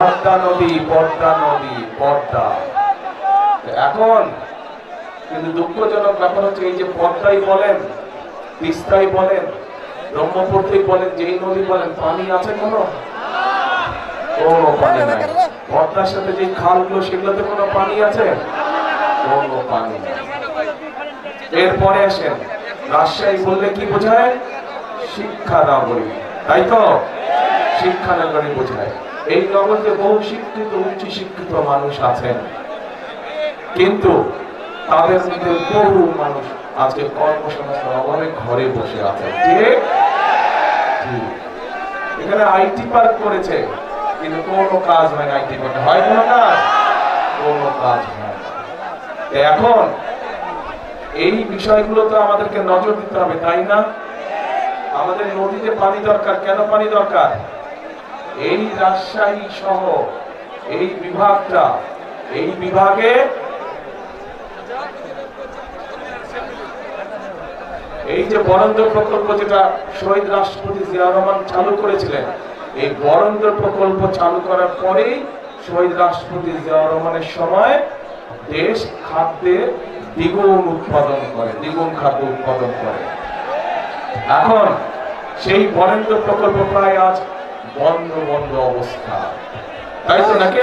পদ্মা নদী পদ্মা নদী, পদ্মা। এখন কিন্তু দুঃখজনক ব্যাপার হচ্ছে এই যে পদ্মাই বলেন, তিস্তাই বলেন ব্রহ্মপুত্রই বলেন, যেই নদী বলেন, পানি আছে কোনো? পদ্মার সাথে যে খালগুলো, সেগুলোতে কোনো পানি আছে? কোনো পানি এরপরে আসেন, রাজশাহী বললে কি বোঝায়? শিক্ষা নগরী তাই তো? শিক্ষা নগরী বোঝায়। এই নগরীতে বহু শিক্ষিত, উচ্চ শিক্ষিত মানুষ আছেন। কিন্তু তাদের মধ্যে বহু মানুষ আজকে কর্মসংস্থান অভাবে ঘরে বসে আছে। এখানে আইটি পার্ক করেছে। কিন্তু কোনো কাজ হয় না আইটি পার্কে। হয় কোনো কাজ? কোনো কাজ হয় এখন এই বিষয়গুলো তো আমাদেরকে নজর দিতে হবে, তাই না? আমাদের নদীতে পানি দরকার। কেন পানি দরকার? এই রাজশাহী সহ এই বিভাগটা, এই বিভাগে এই যে বরেন্দ্র প্রকল্প যেটা শহীদ রাষ্ট্রপতি জিয়া রহমান চালু করেছিলেন, এই বরেন্দ্র প্রকল্প চালু করার পরেই শহীদ রাষ্ট্রপতি জিয়া রহমানের সময় দেশ খাদ্যে দ্বিগুণ উৎপাদন করে, দ্বিগুণ খাদ্য উৎপাদন করে। এখন সেই বরেন্দ্র প্রকল্প প্রায় আজ বন্ধ বন্ধ অবস্থা তাই তো নাকি